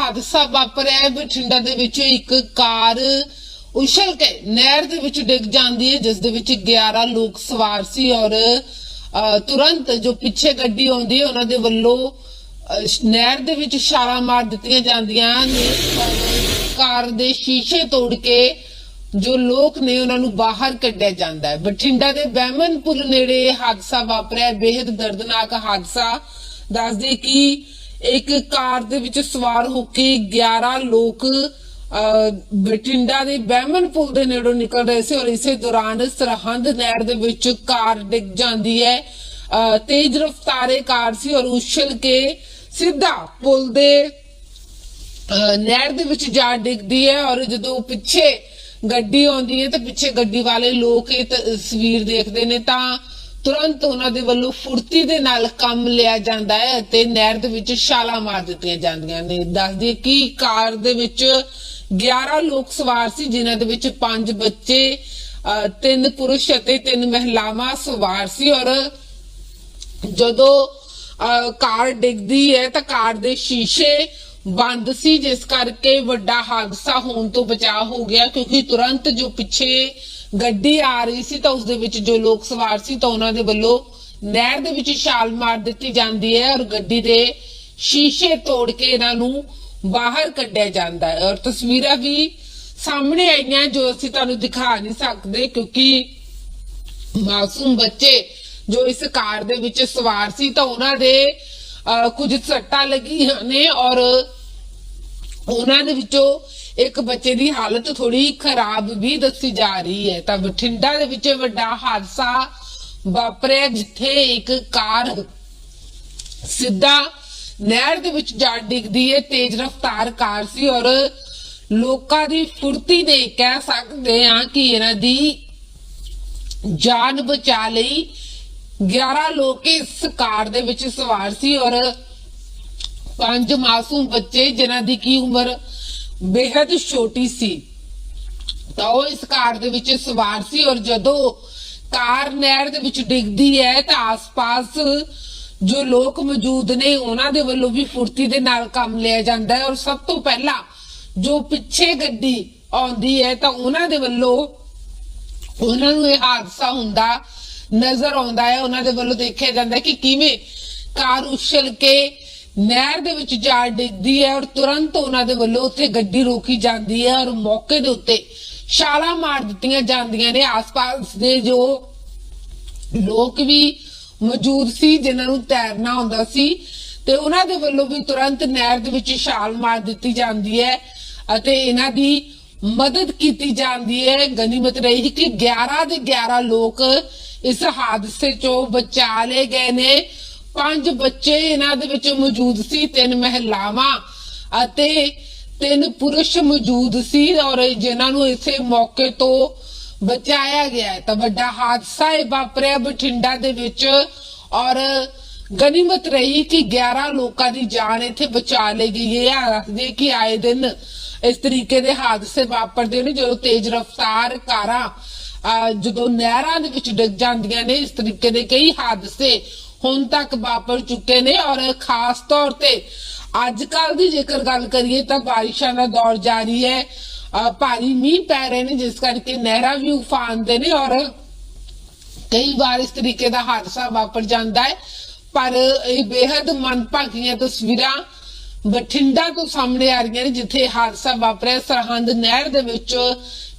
ਹਾਦਸਾ ਵਾਪਰਿਆ ਹੈ, ਬਠਿੰਡਾ ਦੇ ਵਿੱਚ ਇੱਕ ਕਾਰ ਉਛਲ ਕੇ ਨਹਿਰ ਦੇ ਵਿੱਚ ਡਿੱਗ ਜਾਂਦੀ ਹੈ, ਜਿਸ ਦੇ ਵਿੱਚ 11 ਲੋਕ ਸਵਾਰ ਸੀ ਔਰ ਤੁਰੰਤ ਜੋ ਪਿੱਛੇ ਗੱਡੀ ਆਉਂਦੀ ਹੈ, ਉਹਨਾਂ ਦੇ ਵੱਲੋਂ ਨਹਿਰ ਦੇ ਵਿੱਚ ਛਾਲਾਂ ਮਾਰ ਦਿੱਤੀਆਂ ਜਾਂਦੀਆਂ ਨੇ ਕਾਰ ਦੇ ਸ਼ੀਸ਼ੇ ਤੋੜ ਕੇ ਜੋ ਲੋਕ ਨੇ ਉਹਨਾਂ ਨੂੰ ਬਾਹਰ ਕੱਢਿਆ ਜਾਂਦਾ ਹੈ ਬਠਿੰਡਾ ਦੇ ਬਹਿਮਨ ਪੁਲ ਨੇੜੇ ਹਾਦਸਾ ਵਾਪਰਿਆ ਹੈ। ਬੇहद ਦਰਦਨਾਕ ਹਾਦਸਾ ਦੱਸਦੇ ਕਿ ਇੱਕ ਕਾਰ ਦੇ ਵਿੱਚ ਸਵਾਰ ਹੋ ਕੇ 11 ਲੋਕ ਅਹ, ਬਠਿੰਡਾ ਦੇ ਬਹਿਮਨ ਪੁਲ ਦੇ ਨੇੜੋਂ ਨਿਕਲ ਰਹੇ ਸੀ ਔਰ ਇਸੇ ਦੌਰਾਨ ਸਰਹੰਦ ਨਹਿਰ ਦੇ ਵਿੱਚ ਕਾਰ ਡਿੱਗ ਜਾਂਦੀ ਹੈ। ਅਹ, ਤੇਜ਼ ਰਫ਼ਤਾਰੇ ਕਾਰ ਸੀ ਔਰ ਉਛਲ ਕੇ ਸਿੱਧਾ ਪੁਲ ਦੇ ਨਹਿਰ ਦੇ ਵਿੱਚ ਜਾ ਡਿੱਗਦੀ ਹੈ ਔਰ ਜਦੋਂ ਪਿੱਛੇ ਗੱਡੀ ਆਉਂਦੀ ਹੈ ਤਾਂ ਪਿੱਛੇ ਗੱਡੀ ਵਾਲੇ ਲੋਕ ਇਹ ਤਸਵੀਰ ਦੇਖਦੇ ਨੇ ਤਾਂ ਤੁਰੰਤ ਉਹਨਾਂ ਦੇ ਵੱਲੋਂ ਫੁਰਤੀ ਦੇ ਨਾਲ ਕੰਮ ਲਿਆ ਜਾਂਦਾ ਹੈ ਅਤੇ ਨਹਿਰ ਦੇ ਵਿੱਚ ਛਾਲਾਂ ਮਾਰ ਦਿੱਤੀਆਂ ਜਾਂਦੀਆਂ ਨੇ। ਦੱਸਦੀ ਕਿ ਕਾਰ ਦੇ ਵਿੱਚ 11 ਲੋਕ ਸਵਾਰ ਸੀ ਜਿਨ੍ਹਾਂ ਦੇ ਵਿੱਚ 5 ਬੱਚੇ ਤਿੰਨ ਪੁਰਸ਼ ਅਤੇ ਤਿੰਨ ਮਹਿਲਾਵਾਂ ਸਵਾਰ ਸੀ ਔਰ ਜਦੋਂ ਅਹ, ਕਾਰ ਡਿੱਗਦੀ ਹੈ ਤਾਂ ਕਾਰ ਦੇ ਸ਼ੀਸ਼ੇ ਬੰਦ ਸੀ ਜਿਸ ਕਰਕੇ ਵੱਡਾ ਹਾਦਸਾ ਹੋਣ ਤੋਂ ਬਚਾਅ ਹੋ ਗਿਆ ਕਿਉਂਕਿ ਤੁਰੰਤ ਜੋ ਪਿੱਛੇ ਗੱਡੀ ਆ ਰਹੀ ਸੀ ਤਾਂ ਉਸ ਦੇ ਵਿੱਚ ਜੋ ਲੋਕ ਸਵਾਰ ਸੀ ਤਾਂ ਉਹਨਾਂ ਦੇ ਵੱਲੋਂ ਨਹਿਰ ਦੇ ਵਿੱਚ ਛਾਲ ਮਾਰ ਦਿੱਤੀ ਜਾਂਦੀ ਹੈ ਔਰ ਗੱਡੀ ਦੇ ਸ਼ੀਸ਼ੇ ਤੋੜ ਕੇ ਇਹਨਾਂ ਨੂੰ ਬਾਹਰ ਕੱਢਿਆ ਜਾਂਦਾ ਹੈ। ਔਰ ਤਸਵੀਰਾਂ ਵੀ ਸਾਹਮਣੇ ਆਈਆਂ ਜੋ ਅਸੀਂ ਤੁਹਾਨੂੰ ਦਿਖਾ ਨਹੀਂ ਸਕਦੇ ਕਿਉਂਕਿ ਮਾਸੂਮ ਬੱਚੇ ਜੋ ਇਸ ਕਾਰ ਦੇ ਵਿੱਚ ਸਵਾਰ ਸੀ ਤਾਂ ਉਹਨਾਂ ਦੇ ਅਹ, ਕੁਝ ਸੱਟਾਂ ਲੱਗੀਆਂ ਨੇ ਔਰ ਉਹਨਾਂ ਦੇ ਵਿੱਚੋਂ ਇੱਕ ਬੱਚੇ ਦੀ ਹਾਲਤ ਥੋੜੀ ਖਰਾਬ ਵੀ ਦੱਸੀ ਜਾ ਰਹੀ ਹੈ। ਤਾਂ ਬਠਿੰਡਾ ਦੇ ਵਿੱਚ ਵੱਡਾ ਹਾਦਸਾ ਵਾਪਰਿਆ ਜਿੱਥੇ ਇੱਕ ਕਾਰ ਸਿੱਧਾ ਨਹਿਰ ਦੇ ਵਿੱਚ ਜਾ ਡਿੱਗਦੀ ਹੈ। ਤੇਜ਼ ਰਫ਼ਤਾਰ ਕਾਰ ਸੀ ਔਰ ਲੋਕਾਂ ਦੀ ਫੁਰਤੀ ਦੇ ਕਹਿ ਸਕਦੇ ਆ ਕਿ ਇਹਨਾਂ ਦੀ ਜਾਨ ਬਚਾ ਲਈ 11 ਲੋਕ ਇਸ ਕਾਰ ਦੇ ਵਿੱਚ ਸਵਾਰ ਸੀ ਔਰ ਪੰਜ ਮਾਸੂਮ ਬੱਚੇ ਜਿਨ੍ਹਾਂ ਦੀ ਕੀ ਉਮਰ ਬੇहद ਛੋਟੀ ਸੀ। ਤਾਂ ਉਹ ਇਸ ਕਾਰ ਦੇ ਵਿੱਚ ਸਵਾਰ ਸੀ ਔਰ ਜਦੋਂ ਕਾਰ ਨਹਿਰ ਦੇ ਵਿੱਚ ਡਿੱਗਦੀ ਹੈ ਤਾਂ ਆਸ-ਪਾਸ ਜੋ ਲੋਕ ਮੌਜੂਦ ਨੇ ਉਹਨਾਂ ਦੇ ਵੱਲੋਂ ਵੀ ਫੁਰਤੀ ਦੇ ਨਾਲ ਕੰਮ ਲਿਆ ਜਾਂਦਾ ਹੈ ਔਰ ਸਭ ਤੋਂ ਪਹਿਲਾਂ ਜੋ ਪਿੱਛੇ ਗੱਡੀ ਆਉਂਦੀ ਹੈ ਤਾਂ ਉਹਨਾਂ ਦੇ ਵੱਲੋਂ ਉਹਨਾਂ ਨੂੰ ਇਹ ਹਾਦਸਾ ਹੁੰਦਾ ਨਜ਼ਰ ਆਉਂਦਾ ਹੈ। ਉਹਨਾਂ ਦੇ ਵੱਲੋਂ ਦੇਖਿਆ ਜਾਂਦਾ ਹੈ ਕਿ ਕਿਵੇਂ ਕਾਰ ਉਛਲ ਕੇ ਨਹਿਰ ਦੇ ਵਿੱਚ ਜਾ ਡਿੱਗਦੀ ਹੈ ਔਰ ਤੁਰੰਤ ਉਹਨਾਂ ਦੇ ਵੱਲੋਂ ਉੱਥੇ ਗੱਡੀ ਰੋਕੀ ਜਾਂਦੀ ਹੈ ਔਰ ਮੌਕੇ ਦੇ ਉੱਤੇ ਛਾਲਾਂ ਮਾਰ ਦਿੱਤੀਆਂ ਜਾਂਦੀਆਂ ਨੇ। ਆਸ-ਪਾਸ ਦੇ ਜੋ ਲੋਕ ਵੀ ਮੌਜੂਦ ਸੀ, ਜਿਨ੍ਹਾਂ ਨੂੰ ਤੈਰਨਾ ਆਉਂਦਾ ਸੀ, ਤੇ ਉਹਨਾਂ ਦੇ ਵੱਲੋਂ ਵੀ ਤੁਰੰਤ ਨਹਿਰ ਦੇ ਵਿੱਚ ਛਾਲ ਮਾਰ ਦਿੱਤੀ ਜਾਂਦੀ ਹੈ ਅਤੇ ਇਹਨਾਂ ਦੀ ਮਦਦ ਕੀਤੀ ਜਾਂਦੀ ਹੈ। ਗਨੀਮਤ ਰਹੀ ਕਿ 11 ਦੇ 11 ਲੋਕ ਇਸ ਹਾਦਸੇ ਚੋਂ ਬਚਾ ਲਏ ਗਏ ਨੇ। ਪੰਜ ਬੱਚੇ ਇਹਨਾਂ ਦੇ ਵਿੱਚ ਮੌਜੂਦ ਸੀ ਤਿੰਨ ਮਹਿਲਾਵਾਂ ਅਤੇ ਤਿੰਨ ਪੁਰਸ਼ ਮੌਜੂਦ ਸੀ ਔਰ ਜਿਨ੍ਹਾਂ ਨੂੰ ਇਸੇ ਮੌਕੇ ਤੋਂ ਬਚਾਇਆ ਗਿਆ ਤਾਂ ਵੱਡਾ ਹਾਦਸਾ ਇਹ ਵਾਪਰਿਆ ਬਠਿੰਡਾ ਦੇ ਵਿੱਚ ਔਰ ਗਨੀਮਤ ਰਹੀ ਕਿ 11 ਲੋਕਾਂ ਦੀ ਜਾਨ ਇੱਥੇ ਬਚਾ ਲਈ ਗਈ ਹੈ। ਆਖਦੇ ਕਿ ਆਏ ਦਿਨ ਇਸ ਤਰੀਕੇ ਦੇ ਹਾਦਸੇ ਵਾਪਰਦੇ ਨੇ ਜਦੋਂ ਤੇਜ਼ ਰਫ਼ਤਾਰ ਕਾਰਾਂ ਅਹ, ਜਦੋਂ ਨਹਿਰਾਂ ਦੇ ਵਿੱਚ ਡਿੱਗ ਜਾਂਦੀਆਂ ਨੇ ਇਸ ਤਰੀਕੇ ਦੇ ਕਈ ਹਾਦਸੇ ਹੁਣ ਤੱਕ ਵਾਪਰ ਚੁੱਕੇ ਨੇ ਔਰ ਖਾਸ ਤੌਰ ਤੇ ਅੱਜ ਕੱਲ ਦੀ ਜੇਕਰ ਗੱਲ ਕਰੀਏ ਤਾਂ ਬਾਰਿਸ਼ਾਂ ਦਾ ਦੌਰ ਜਾਰੀ ਹੈ। ਭਾਰੀ ਮੀਂਹ ਪੈ ਰਹੇ ਨੇ, ਜਿਸ ਕਰਕੇ ਨਹਿਰਾਂ ਵੀ ਉਫਾਨ ਦੇ ਨੇ ਔਰ ਕਈ ਵਾਰ ਇਸ ਤਰੀਕੇ ਦਾ ਹਾਦਸਾ ਵਾਪਰ ਜਾਂਦਾ ਹੈ। ਪਰ ਇਹ ਬੇहद ਮਨਭਾਗੀਆਂ ਤਸਵੀਰਾਂ ਬਠਿੰਡਾ ਤੋਂ ਸਾਹਮਣੇ ਆ ਰਹੀਆਂ ਨੇ, ਜਿੱਥੇ ਹਾਦਸਾ ਵਾਪਰਿਆ। ਸਰਹੰਦ ਨਹਿਰ ਦੇ ਵਿੱਚ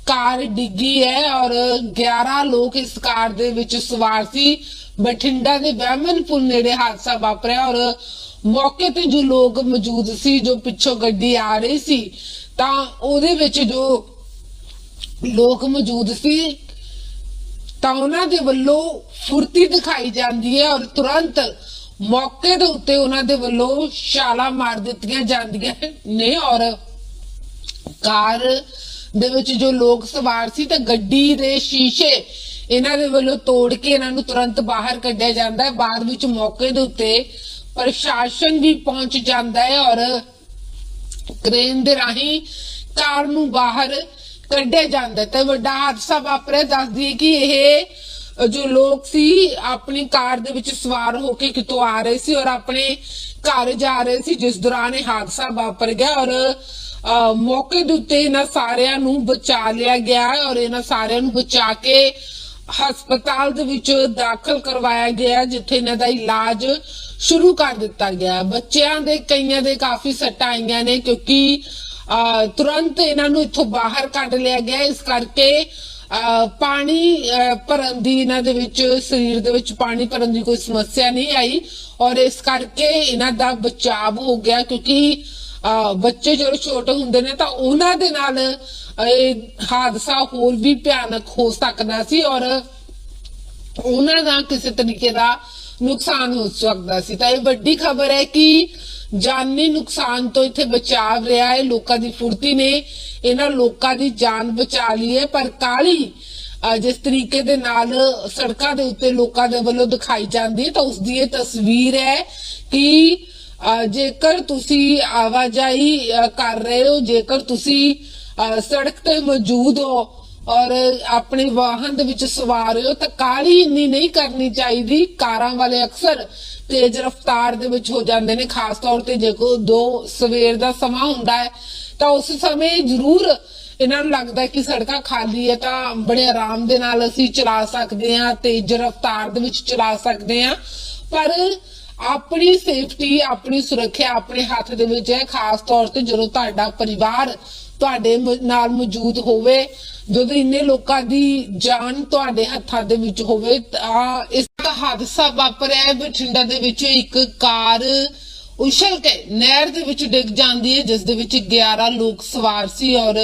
ਕਾਰ ਡਿੱਗੀ ਹੈ ਔਰ 11 ਲੋਕ ਇਸ ਕਾਰ ਦੇ ਵਿੱਚ ਸਵਾਰ ਸੀ। ਬਠਿੰਡਾ ਦੇ ਬਹਿਮਨ ਪੁਲ ਨੇੜੇ ਹਾਦਸਾ ਵਾਪਰਿਆ ਔਰ ਮੌਕੇ ਤੇ ਜੋ ਲੋਕ ਮੌਜੂਦ ਸੀ, ਜੋ ਪਿੱਛੋਂ ਗੱਡੀ ਆ ਰਹੀ ਸੀ, ਤਾਂ ਉਹਦੇ ਵਿੱਚ ਜੋ ਲੋਕ ਮੌਜੂਦ ਸੀ, ਤਾਂ ਉਹਨਾਂ ਦੇ ਵੱਲੋਂ ਫੁਰਤੀ ਦਿਖਾਈ ਜਾਂਦੀ ਹੈ ਔਰ ਤੁਰੰਤ ਮੌਕੇ ਦੇ ਉੱਤੇ ਉਹਨਾਂ ਦੇ ਵੱਲੋਂ ਛਾਲਾਂ ਮਾਰ ਦਿੱਤੀਆਂ ਜਾਂਦੀਆਂ ਨੇ ਔਰ ਕਾਰ ਦੇ ਵਿੱਚ ਜੋ ਲੋਕ ਸਵਾਰ ਸੀ, ਤਾਂ ਗੱਡੀ ਦੇ ਸ਼ੀਸ਼ੇ ਇਹਨਾਂ ਦੇ ਵੱਲੋਂ ਤੋੜ ਕੇ ਇਹਨਾਂ ਨੂੰ ਤੁਰੰਤ ਬਾਹਰ ਕੱਢਿਆ ਜਾਂਦਾ ਹੈ। ਬਾਅਦ ਵਿੱਚ ਮੌਕੇ ਦੇ ਉੱਤੇ ਪ੍ਰਸ਼ਾਸਨ ਵੀ ਪਹੁੰਚ ਜਾਂਦਾ ਹੈ ਔਰ ਕ੍ਰੇਨ ਦੇ ਰਾਹੀਂ ਕਾਰ ਨੂੰ ਬਾਹਰ ਕੱਢਿਆ ਜਾਂਦਾ ਤੇ ਵੱਡਾ ਹਾਦਸਾ ਵਾਪਰਿਆ ਦੱਸਦੀ ਹੈ ਕਿ ਇਹ ਜੋ ਲੋਕ ਸੀ, ਆਪਣੀ ਕਾਰ ਦੇ ਵਿੱਚ ਸਵਾਰ ਹੋ ਕੇ ਕਿਤੋਂ ਆ ਰਹੇ ਸੀ ਔਰ ਆਪਣੇ ਘਰ ਜਾ ਰਹੇ ਸੀ, ਜਿਸ ਦੌਰਾਨ ਇਹ ਹਾਦਸਾ ਵਾਪਰ ਗਿਆ ਔਰ ਮੌਕੇ ਦੇ ਉੱਤੇ ਇਹਨਾਂ ਸਾਰਿਆਂ ਨੂੰ ਬਚਾ ਲਿਆ ਗਿਆ ਔਰ ਇਹਨਾਂ ਸਾਰਿਆਂ ਨੂੰ ਬਚਾ ਕੇ ਹਸਪਤਾਲ ਦੇ ਵਿੱਚ ਦਾਖਲ ਕਰਵਾਇਆ ਗਿਆ ਜਿੱਥੇ ਇਹਨਾਂ ਦਾ ਇਲਾਜ ਸ਼ੁਰੂ ਕਰ ਦਿੱਤਾ ਗਿਆ। ਬੱਚਿਆਂ ਦੇ ਕਈਆਂ ਦੇ ਕਾਫੀ ਸੱਟਾਂ ਆਈਆਂ ਨੇ ਕਿਉਂਕਿ ਤੁਰੰਤ ਇਹਨਾਂ ਨੂੰ ਇੱਥੋਂ ਬਾਹਰ ਕੱਢ ਲਿਆ ਗਿਆ। ਇਸ ਕਰਕੇ ਅ, ਪਾਣੀ ਅ, ਭਰਨ ਦੀ ਇਹਨਾਂ ਦੇ ਵਿੱਚ ਸਰੀਰ ਦੇ ਵਿੱਚ ਪਾਣੀ ਭਰਨ ਦੀ ਕੋਈ ਸਮੱਸਿਆ ਨਹੀਂ ਆਈ। ਔਰ ਇਸ ਕਰਕੇ ਇਹਨਾਂ ਦਾ ਬਚਾਅ ਹੋ ਗਿਆ ਕਿਉਂਕਿ ਬੱਚੇ ਜਦੋਂ ਛੋਟੇ ਹੁੰਦੇ ਨੇ ਤਾਂ ਉਹਨਾਂ ਦੇ ਨਾਲ ਇਹ ਹਾਦਸਾ ਹੋਰ ਵੀ ਭਿਆਨਕ ਹੋ ਸਕਦਾ ਸੀ ਔਰ ਉਹਨਾਂ ਦਾ ਕਿਸੇ ਤਰੀਕੇ ਦਾ ਨੁਕਸਾਨ ਹੋ ਸਕਦਾ ਸੀ। ਤਾਂ ਇਹ ਵੱਡੀ ਖਬਰ ਹੈ ਕਿ ਜਾਨੀ ਨੁਕਸਾਨ ਤੋਂ ਇੱਥੇ ਬਚਾਵ ਰਿਹਾ ਹੈ, ਲੋਕਾਂ ਦੀ ਫੁਰਤੀ ਨੇ ਇਹਨਾਂ ਲੋਕਾਂ ਦੀ ਜਾਨ ਬਚਾ ਲਈ ਹੈ, ਪਰ ਕਾਲੀ ਜਿਸ ਤਰੀਕੇ ਦੇ ਨਾਲ ਸੜਕਾਂ ਦੇ ਉੱਤੇ ਲੋਕਾਂ ਦੇ ਵੱਲੋਂ ਦਿਖਾਈ ਜਾਂਦੀ ਹੈ, ਤਾਂ ਉਸ ਦੀ ਇਹ ਤਸਵੀਰ ਹੈ ਕਿ ਜੇਕਰ ਤੁਸੀਂ ਆਵਾਜਾਈ ਕਰ ਰਹੇ ਹੋ, ਜੇਕਰ ਤੁਸੀਂ ਸੜਕ ਤੇ ਮੌਜੂਦ ਹੋ ਔਰ ਆਪਣੇ ਵਾਹਨ ਦੇ ਵਿੱਚ ਸਵਾਰ ਹੋ, ਤਾਂ ਕਾਲੀ ਇੰਨੀ ਨਹੀਂ ਕਰਨੀ ਚਾਹੀਦੀ। ਕਾਰਾਂ ਵਾਲੇ ਅਕਸਰ ਤੇਜ਼ ਰਫ਼ਤਾਰ ਦੇ ਵਿੱਚ ਹੋ ਜਾਂਦੇ ਨੇ, ਖਾਸ ਤੌਰ ਤੇ ਜੇ ਦੋ ਸਵੇਰ ਦਾ ਸਮਾਂ ਹੁੰਦਾ ਹੈ, ਤਾਂ ਉਸ ਸਮੇਂ ਜ਼ਰੂਰ ਇਹਨਾਂ ਨੂੰ ਲੱਗਦਾ ਕਿ ਸੜਕਾਂ ਖਾਲੀ ਹੈ, ਤਾਂ ਬੜੇ ਆਰਾਮ ਦੇ ਨਾਲ ਅਸੀਂ ਚਲਾ ਸਕਦੇ ਹਾਂ, ਤੇਜ਼ ਰਫ਼ਤਾਰ ਦੇ ਵਿੱਚ ਚਲਾ ਸਕਦੇ ਹਾਂ। ਪਰ ਆਪਣੀ ਸੇਫਟੀ ਆਪਣੀ ਸੁਰੱਖਿਆ, ਆਪਣੇ ਹੱਥ ਦੇ ਵਿੱਚ ਹੈ। ਖਾਸ ਤੌਰ ਤੇ ਜਦੋਂ ਤੁਹਾਡਾ ਪਰਿਵਾਰ ਤੁਹਾਡੇ ਨਾਲ ਮੌਜੂਦ ਹੋਵੇ, ਜਦੋਂ ਇੰਨੇ ਲੋਕਾਂ ਦੀ ਜਾਨ ਤੁਹਾਡੇ ਹੱਥਾਂ ਦੇ ਵਿੱਚ ਹੋਵੇ, ਤਾਂ ਇਸ ਦਾ ਹਾਦਸਾ ਵਾਪਰਿਆ ਬਠਿੰਡਾ ਦੇ ਵਿੱਚ ਇੱਕ ਕਾਰ ਉਛਲ ਕੇ ਨਹਿਰ ਦੇ ਵਿੱਚ ਡਿੱਗ ਜਾਂਦੀ ਹੈ, ਜਿਸ ਦੇ ਵਿੱਚ 11 ਲੋਕ ਸਵਾਰ ਸੀ ਔਰ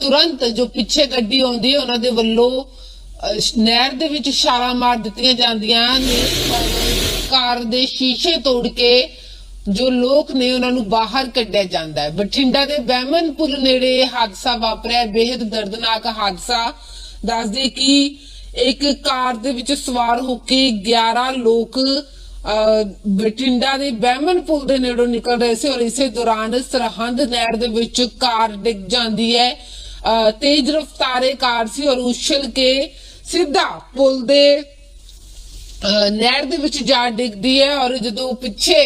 ਤੁਰੰਤ ਜੋ ਪਿੱਛੇ ਗੱਡੀ ਆਉਂਦੀ ਹੈ, ਉਹਨਾਂ ਦੇ ਵੱਲੋਂ ਨਹਿਰ ਦੇ ਵਿੱਚ ਛਾਲਾਂ ਮਾਰ ਦਿੱਤੀਆਂ ਜਾਂਦੀਆਂ ਨੇ ਕਾਰ ਦੇ ਸ਼ੀਸ਼ੇ ਤੋੜ ਕੇ ਜੋ ਲੋਕ ਨੇ ਉਹਨਾਂ ਨੂੰ ਬਾਹਰ ਕੱਢਿਆ ਜਾਂਦਾ ਹੈ। ਬਠਿੰਡਾ ਦੇ ਬਹਿਮਨਪੁਰ ਨੇੜੇ ਹਾਦਸਾ ਵਾਪਰਿਆ। ਹੈ, ਬੇहद ਦਰਦਨਾਕ ਹਾਦਸਾ। ਦੱਸਦੇ ਕਿ ਇੱਕ ਕਾਰ ਦੇ ਵਿੱਚ ਸਵਾਰ ਹੋ ਕੇ 11 ਲੋਕ ਅਹ, ਬਠਿੰਡਾ ਦੇ ਬਹਿਮਨ ਪੁਲ ਦੇ ਨੇੜੋਂ ਨਿਕਲ ਰਹੇ ਸੀ ਔਰ ਇਸੇ ਦੌਰਾਨ ਸਰਹੰਦ ਨਹਿਰ ਦੇ ਵਿੱਚ ਕਾਰ ਡਿੱਗ ਜਾਂਦੀ ਹੈ। ਅਹ, ਤੇਜ਼ ਰਫ਼ਤਾਰੇ ਕਾਰ ਸੀ ਔਰ ਉਛਲ ਕੇ ਸਿੱਧਾ ਪੁਲ ਦੇ ਨਹਿਰ ਦੇ ਵਿੱਚ ਜਾ ਡਿੱਗਦੀ ਹੈ ਔਰ ਜਦੋਂ ਪਿੱਛੇ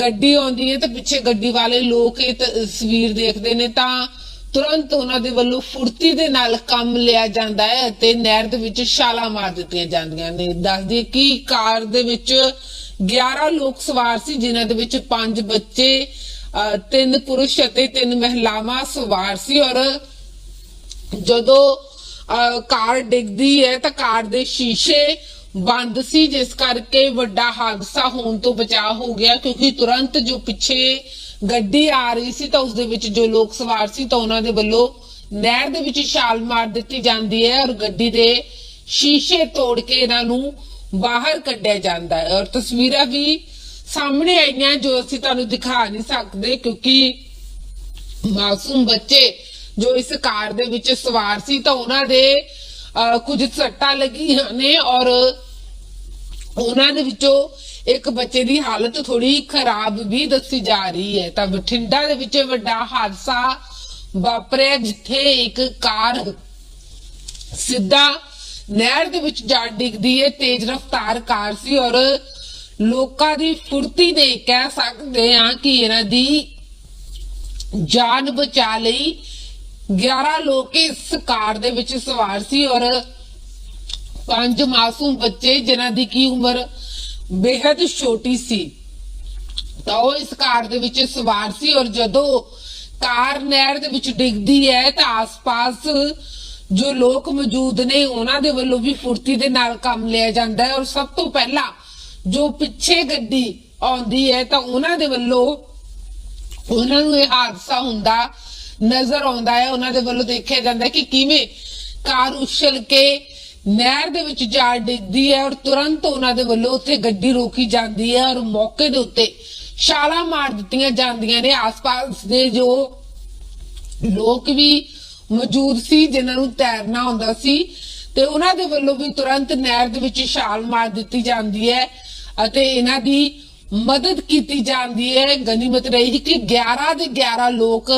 ਗੱਡੀ ਆਉਂਦੀ ਹੈ ਤਾਂ ਪਿੱਛੇ ਗੱਡੀ ਵਾਲੇ ਲੋਕ ਇਹ ਤਸਵੀਰ ਦੇਖਦੇ ਨੇ ਤਾਂ ਤੁਰੰਤ ਉਹਨਾਂ ਦੇ ਵੱਲੋਂ ਫੁਰਤੀ ਦੇ ਨਾਲ ਕੰਮ ਲਿਆ ਜਾਂਦਾ ਹੈ ਅਤੇ ਨਹਿਰ ਦੇ ਵਿੱਚ ਛਾਲਾਂ ਮਾਰ ਦਿੱਤੀਆਂ ਜਾਂਦੀਆਂ ਨੇ। ਦੱਸਦੀ ਕਿ ਕਾਰ ਦੇ ਵਿੱਚ 11 ਲੋਕ ਸਵਾਰ ਸੀ ਜਿਨ੍ਹਾਂ ਦੇ ਵਿੱਚ 5 ਬੱਚੇ ਤਿੰਨ ਪੁਰਸ਼ ਅਤੇ ਤਿੰਨ ਮਹਿਲਾਵਾਂ ਸਵਾਰ ਸੀ ਔਰ ਜਦੋਂ ਅਹ, ਕਾਰ ਡਿੱਗਦੀ ਹੈ ਤਾਂ ਕਾਰ ਦੇ ਸ਼ੀਸ਼ੇ ਬੰਦ ਸੀ ਜਿਸ ਕਰਕੇ ਵੱਡਾ ਹਾਦਸਾ ਹੋਣ ਤੋਂ ਬਚਾ ਹੋ ਗਿਆ ਕਿਉਂਕਿ ਤੁਰੰਤ ਜੋ ਪਿੱਛੇ ਗੱਡੀ ਆ ਰਹੀ ਸੀ ਤਾਂ ਉਸ ਦੇ ਵਿੱਚ ਜੋ ਲੋਕ ਸਵਾਰ ਸੀ ਤਾਂ ਉਹਨਾਂ ਦੇ ਵੱਲੋਂ ਨਹਿਰ ਦੇ ਵਿੱਚ ਛਾਲ ਮਾਰ ਦਿੱਤੀ ਜਾਂਦੀ ਹੈ ਔਰ ਗੱਡੀ ਦੇ ਸ਼ੀਸ਼ੇ ਤੋੜ ਕੇ ਇਹਨਾਂ ਨੂੰ ਬਾਹਰ ਕੱਢਿਆ ਜਾਂਦਾ ਹੈ। ਔਰ ਤਸਵੀਰਾਂ ਵੀ ਸਾਹਮਣੇ ਆਈਆਂ ਜੋ ਅਸੀਂ ਤੁਹਾਨੂੰ ਦਿਖਾ ਨਹੀਂ ਸਕਦੇ ਕਿਉਂਕਿ ਮਾਸੂਮ ਬੱਚੇ ਜੋ ਇਸ ਕਾਰ ਦੇ ਵਿੱਚ ਸਵਾਰ ਸੀ ਤਾਂ ਉਹਨਾਂ ਦੇ ਅਹ, ਕੁਝ ਸੱਟਾਂ ਲੱਗੀਆਂ ਨੇ ਔਰ ਉਹਨਾਂ ਦੇ ਵਿੱਚੋਂ ਇੱਕ ਬੱਚੇ ਦੀ ਹਾਲਤ ਥੋੜੀ ਖਰਾਬ ਵੀ ਦੱਸੀ ਜਾ ਰਹੀ ਹੈ। ਤਾਂ ਬਠਿੰਡਾ ਦੇ ਵਿੱਚ ਵੱਡਾ ਹਾਦਸਾ ਵਾਪਰਿਆ ਜਿੱਥੇ ਇੱਕ ਕਾਰ ਸਿੱਧਾ ਨਹਿਰ ਦੇ ਵਿੱਚ ਜਾ ਡਿੱਗਦੀ ਹੈ। ਤੇਜ਼ ਰਫ਼ਤਾਰ ਕਾਰ ਸੀ ਔਰ ਲੋਕਾਂ ਦੀ ਫੁਰਤੀ ਦੇ ਕਹਿ ਸਕਦੇ ਆ ਕਿ ਇਹਨਾਂ ਦੀ ਜਾਨ ਬਚਾ ਲਈ। 11 ਲੋਕ ਇਸ ਕਾਰ ਦੇ ਵਿੱਚ ਸਵਾਰ ਸੀ ਔਰ ਪੰਜ ਮਾਸੂਮ ਬੱਚੇ ਜਿਨ੍ਹਾਂ ਦੀ ਕੀ ਉਮਰ ਬੇहद ਛੋਟੀ ਸੀ। ਤਾਂ ਉਹ ਇਸ ਕਾਰ ਦੇ ਵਿੱਚ ਸਵਾਰ ਸੀ ਔਰ ਜਦੋਂ ਕਾਰ ਨਹਿਰ ਦੇ ਵਿੱਚ ਡਿੱਗਦੀ ਹੈ ਤਾਂ ਆਸ-ਪਾਸ ਜੋ ਲੋਕ ਮੌਜੂਦ ਨੇ ਉਹਨਾਂ ਦੇ ਵੱਲੋਂ ਵੀ ਫੁਰਤੀ ਦੇ ਨਾਲ ਕੰਮ ਲਿਆ ਜਾਂਦਾ ਹੈ। ਔਰ ਸਭ ਤੋਂ ਪਹਿਲਾਂ ਜੋ ਪਿੱਛੇ ਗੱਡੀ ਆਉਂਦੀ ਹੈ ਤਾਂ ਉਹਨਾਂ ਦੇ ਵੱਲੋਂ ਉਹਨਾਂ ਨੂੰ ਇਹ ਹਾਦਸਾ ਹੁੰਦਾ ਨਜ਼ਰ ਆਉਂਦਾ ਹੈ। ਉਹਨਾਂ ਦੇ ਵੱਲੋਂ ਦੇਖਿਆ ਜਾਂਦਾ ਹੈ ਕਿ ਕਿਵੇਂ ਕਾਰ ਉਛਲ ਕੇ ਨਹਿਰ ਦੇ ਵਿੱਚ ਜਾ ਡਿੱਗਦੀ ਹੈ ਔਰ ਤੁਰੰਤ ਉਹਨਾਂ ਦੇ ਵੱਲੋਂ ਉੱਥੇ ਗੱਡੀ ਰੋਕੀ ਜਾਂਦੀ ਹੈ ਔਰ ਮੌਕੇ ਦੇ ਉੱਤੇ ਛਾਲਾਂ ਮਾਰ ਦਿੱਤੀਆਂ ਜਾਂਦੀਆਂ ਨੇ। ਆਸ-ਪਾਸ ਦੇ ਜੋ ਲੋਕ ਵੀ ਮੌਜੂਦ ਸੀ, ਜਿਨ੍ਹਾਂ ਨੂੰ ਤੈਰਨਾ ਹੁੰਦਾ ਸੀ, ਤੇ ਉਹਨਾਂ ਦੇ ਵੱਲੋਂ ਵੀ ਤੁਰੰਤ ਨਹਿਰ ਦੇ ਵਿੱਚ ਛਾਲ ਮਾਰ ਦਿੱਤੀ ਜਾਂਦੀ ਹੈ ਅਤੇ ਇਹਨਾਂ ਦੀ ਮਦਦ ਕੀਤੀ ਜਾਂਦੀ ਹੈ। ਗਨੀਮਤ ਰਹੀ ਕਿ 11 ਦੇ 11 ਲੋਕ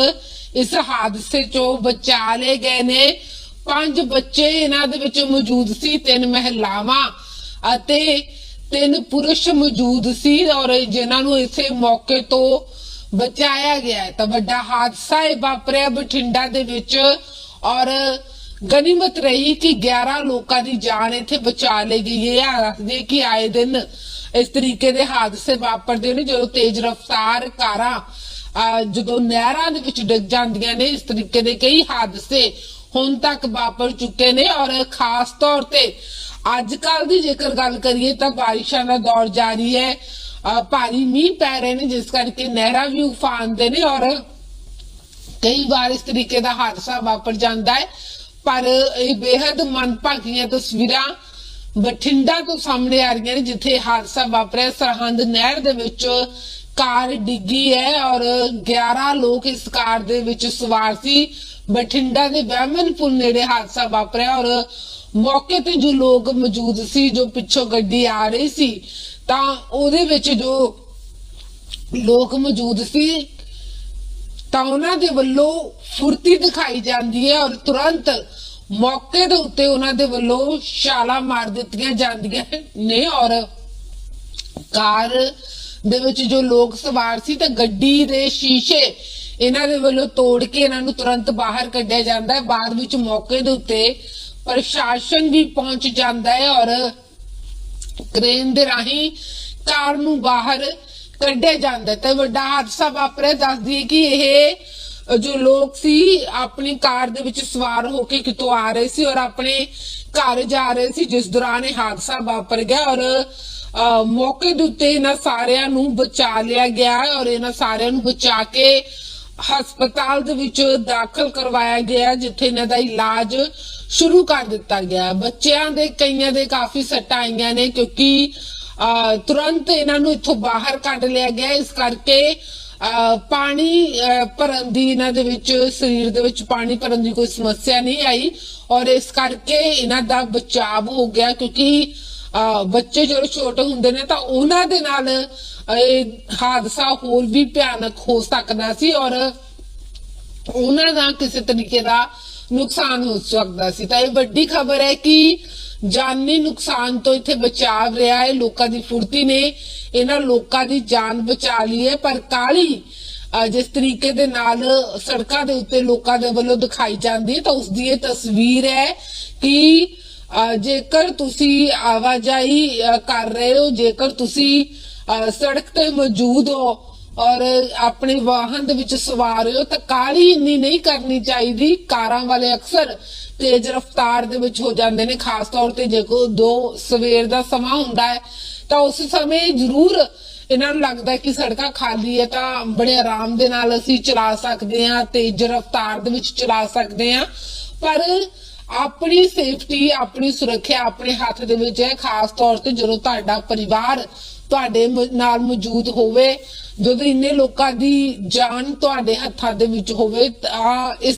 ਇਸ ਹਾਦਸੇ ਚੋਂ ਬਚਾ ਲਏ ਗਏ ਨੇ। ਪੰਜ ਬੱਚੇ ਇਹਨਾਂ ਦੇ ਵਿੱਚ ਮੌਜੂਦ ਸੀ, ਤਿੰਨ ਮਹਿਲਾਵਾਂ ਅਤੇ ਤਿੰਨ ਪੁਰਸ਼ ਮੌਜੂਦ ਸੀ ਔਰ ਜਿਨ੍ਹਾਂ ਨੂੰ ਇਸੇ ਮੌਕੇ ਤੋਂ ਬਚਾਇਆ ਗਿਆ ਤਾਂ ਵੱਡਾ ਹਾਦਸਾ ਇਹ ਵਾਪਰਿਆ ਬਠਿੰਡਾ ਦੇ ਵਿੱਚ ਔਰ ਗਨੀਮਤ ਰਹੀ ਕਿ 11 ਲੋਕਾਂ ਦੀ ਜਾਨ ਇੱਥੇ ਬਚਾ ਲਈ ਗਈ ਹੈ। ਆਖਦੇ ਕਿ ਆਏ ਦਿਨ ਇਸ ਤਰੀਕੇ ਦੇ ਹਾਦਸੇ ਵਾਪਰਦੇ ਨੇ, ਜਦੋਂ ਤੇਜ਼ ਰਫ਼ਤਾਰ ਕਾਰਾਂ, ਅਹ ਜਦੋਂ ਨਹਿਰਾਂ ਦੇ ਵਿੱਚ ਡਿੱਗ ਜਾਂਦੀਆਂ ਨੇ, ਇਸ ਤਰੀਕੇ ਦੇ ਕਈ ਹਾਦਸੇ ਹੁਣ ਤੱਕ ਵਾਪਰ ਚੁੱਕੇ ਨੇ ਔਰ ਖਾਸ ਤੌਰ ਤੇ ਅੱਜ ਕੱਲ ਦੀ ਜੇਕਰ ਗੱਲ ਕਰੀਏ ਤਾਂ ਬਾਰਿਸ਼ਾਂ ਦਾ ਦੌਰ ਜਾਰੀ ਹੈ। ਭਾਰੀ ਮੀਂਹ ਪੈ ਰਹੇ ਨੇ, ਜਿਸ ਕਰਕੇ ਨਹਿਰਾਂ ਵੀ ਉਫਾਨ ਦੇ ਨੇ ਔਰ ਕਈ ਵਾਰ ਇਸ ਤਰੀਕੇ ਦਾ ਹਾਦਸਾ ਵਾਪਰ ਜਾਂਦਾ ਹੈ। ਪਰ ਇਹ ਬੇहद ਮੰਦਭਾਗੀਆਂ ਤਸਵੀਰਾਂ ਬਠਿੰਡਾ ਤੋਂ ਸਾਹਮਣੇ ਆ ਰਹੀਆਂ ਨੇ, ਜਿੱਥੇ ਹਾਦਸਾ ਵਾਪਰਿਆ। ਸਰਹੰਦ ਨਹਿਰ ਦੇ ਵਿੱਚ ਕਾਰ ਡਿੱਗੀ ਹੈ ਔਰ 11 ਲੋਕ ਇਸ ਕਾਰ ਦੇ ਵਿੱਚ ਸਵਾਰ ਸੀ। ਬਠਿੰਡਾ ਦੇ ਬਹਿਮਨਪੁਰ ਨੇੜੇ ਹਾਦਸਾ ਵਾਪਰਿਆ ਔਰ ਮੌਕੇ ਤੇ ਜੋ ਲੋਕ ਮੌਜੂਦ ਸੀ, ਜੋ ਪਿੱਛੋਂ ਗੱਡੀ ਆ ਰਹੀ ਸੀ, ਤਾਂ ਉਹਦੇ ਵਿੱਚ ਜੋ ਲੋਕ ਮੌਜੂਦ ਸੀ, ਤਾਂ ਉਹਨਾਂ ਦੇ ਵੱਲੋਂ ਫੁਰਤੀ ਦਿਖਾਈ ਜਾਂਦੀ ਹੈ ਔਰ ਤੁਰੰਤ ਮੌਕੇ ਦੇ ਉੱਤੇ ਉਹਨਾਂ ਦੇ ਵੱਲੋਂ ਛਾਲਾਂ ਮਾਰ ਦਿੱਤੀਆਂ ਜਾਂਦੀਆਂ ਨੇ ਔਰ ਕਾਰ ਦੇ ਵਿੱਚ ਜੋ ਲੋਕ ਸਵਾਰ ਸੀ, ਤਾਂ ਗੱਡੀ ਦੇ ਸ਼ੀਸ਼ੇ ਇਹਨਾਂ ਦੇ ਵੱਲੋਂ ਤੋੜ ਕੇ ਇਹਨਾਂ ਨੂੰ ਤੁਰੰਤ ਬਾਹਰ ਕੱਢਿਆ ਜਾਂਦਾ ਹੈ। ਬਾਅਦ ਵਿੱਚ ਮੌਕੇ ਦੇ ਉੱਤੇ ਪ੍ਰਸ਼ਾਸਨ ਵੀ ਪਹੁੰਚ ਜਾਂਦਾ ਹੈ ਔਰ ਕ੍ਰੇਨ ਦੇ ਰਾਹੀਂ ਕਾਰ ਨੂੰ ਬਾਹਰ ਕੱਢਿਆ ਜਾਂਦਾ ਤੇ ਵੱਡਾ ਹਾਦਸਾ ਵਾਪਰਿਆ। ਦੱਸਦੀ ਕਿ ਇਹ ਜੋ ਲੋਕ ਸੀ, ਆਪਣੀ ਕਾਰ ਦੇ ਵਿੱਚ ਸਵਾਰ ਹੋ ਕੇ ਕਿਤੋਂ ਆ ਰਹੇ ਸੀ ਔਰ ਆਪਣੇ ਘਰ ਜਾ ਰਹੇ ਸੀ, ਜਿਸ ਦੌਰਾਨ ਇਹ ਹਾਦਸਾ ਵਾਪਰ ਗਿਆ ਔਰ ਮੌਕੇ ਦੇ ਉੱਤੇ ਇਹਨਾਂ ਸਾਰਿਆਂ ਨੂੰ ਬਚਾ ਲਿਆ ਗਿਆ ਔਰ ਇਹਨਾਂ ਸਾਰਿਆਂ ਨੂੰ ਬਚਾ ਕੇ ਹਸਪਤਾਲ ਦੇ ਵਿੱਚ ਦਾਖਲ ਕਰਵਾਇਆ ਗਿਆ ਜਿੱਥੇ ਇਹਨਾਂ ਦਾ ਇਲਾਜ ਸ਼ੁਰੂ ਕਰ ਦਿੱਤਾ ਗਿਆ ਬੱਚਿਆਂ ਦੇ ਕਈਆਂ ਦੇ ਕਾਫੀ ਸੱਟਾਂ ਆਈਆਂ ਨੇ ਕਿਉਂਕਿ ਅਹ, ਤੁਰੰਤ ਇਹਨਾਂ ਨੂੰ ਇੱਥੋਂ ਬਾਹਰ ਕੱਢ ਲਿਆ ਗਿਆ ਇਸ ਕਰਕੇ ਅਹ, ਪਾਣੀ ਅਹ, ਭਰਨ ਦੀ ਇਹਨਾਂ ਦੇ ਵਿੱਚ ਸਰੀਰ ਦੇ ਵਿੱਚ ਪਾਣੀ ਭਰਨ ਦੀ ਕੋਈ ਸਮੱਸਿਆ ਨਹੀਂ ਆਈ। ਔਰ ਇਸ ਕਰਕੇ ਇਹਨਾਂ ਦਾ ਬਚਾਅ ਹੋ ਗਿਆ ਕਿਉਂਕਿ ਬੱਚੇ ਜਦੋਂ ਛੋਟੇ ਹੁੰਦੇ ਨੇ ਤਾਂ ਉਹਨਾਂ ਦੇ ਨਾਲ ਇਹ ਹਾਦਸਾ ਹੋਰ ਵੀ ਭਿਆਨਕ ਹੋ ਸਕਦਾ ਸੀ ਔਰ ਉਹਨਾਂ ਦਾ ਕਿਸੇ ਤਰੀਕੇ ਦਾ ਨੁਕਸਾਨ ਹੋ ਸਕਦਾ ਸੀ। ਤਾਂ ਇਹ ਵੱਡੀ ਖਬਰ ਹੈ ਕਿ ਜਾਨੀ ਨੁਕਸਾਨ ਤੋਂ ਇੱਥੇ ਬਚਾਵ ਰਿਹਾ ਹੈ, ਲੋਕਾਂ ਦੀ ਫੁਰਤੀ ਨੇ ਇਹਨਾਂ ਲੋਕਾਂ ਦੀ ਜਾਨ ਬਚਾ ਲਈ ਹੈ, ਪਰ ਕਾਲੀ ਜਿਸ ਤਰੀਕੇ ਦੇ ਨਾਲ ਸੜਕਾਂ ਦੇ ਉੱਤੇ ਲੋਕਾਂ ਦੇ ਵੱਲੋਂ ਦਿਖਾਈ ਜਾਂਦੀ ਹੈ ਤਾਂ ਉਸ ਦੀ ਇਹ ਤਸਵੀਰ ਹੈ ਕਿ ਜੇਕਰ ਤੁਸੀਂ ਆਵਾਜਾਈ ਕਰ ਰਹੇ ਹੋ, ਜੇਕਰ ਤੁਸੀਂ ਸੜਕ ਤੇ ਮੌਜੂਦ ਹੋ ਔਰ ਆਪਣੇ ਵਾਹਨ ਦੇ ਵਿੱਚ ਸਵਾਰ ਹੋ, ਤਾਂ ਕਾਲੀ ਇੰਨੀ ਨਹੀਂ ਕਰਨੀ ਚਾਹੀਦੀ। ਕਾਰਾਂ ਵਾਲੇ ਅਕਸਰ ਤੇਜ਼ ਰਫ਼ਤਾਰ ਦੇ ਵਿੱਚ ਹੋ ਜਾਂਦੇ ਨੇ, ਖਾਸ ਤੌਰ ਤੇ ਜੇ ਕੋ ਦੋ ਸਵੇਰ ਦਾ ਸਮਾਂ ਹੁੰਦਾ ਹੈ, ਤਾਂ ਉਸ ਸਮੇਂ ਜ਼ਰੂਰ ਇਹਨਾਂ ਨੂੰ ਲੱਗਦਾ ਕਿ ਸੜਕਾਂ ਖਾਲੀ ਹੈ, ਤਾਂ ਬੜੇ ਆਰਾਮ ਦੇ ਨਾਲ ਅਸੀਂ ਚਲਾ ਸਕਦੇ ਹਾਂ, ਤੇਜ਼ ਰਫ਼ਤਾਰ ਦੇ ਵਿੱਚ ਚਲਾ ਸਕਦੇ ਹਾਂ। ਪਰ ਆਪਣੀ ਸੇਫਟੀ ਆਪਣੀ ਸੁਰੱਖਿਆ, ਆਪਣੇ ਹੱਥ ਦੇ ਵਿੱਚ ਹੈ। ਖਾਸ ਤੌਰ ਤੇ ਜਦੋਂ ਤੁਹਾਡਾ ਪਰਿਵਾਰ ਤੁਹਾਡੇ ਨਾਲ ਮੌਜੂਦ ਹੋਵੇ, ਜਦੋਂ ਇੰਨੇ ਲੋਕਾਂ ਦੀ ਜਾਨ ਤੁਹਾਡੇ ਹੱਥਾਂ ਦੇ ਵਿੱਚ ਹੋਵੇ, ਤਾਂ ਇਸ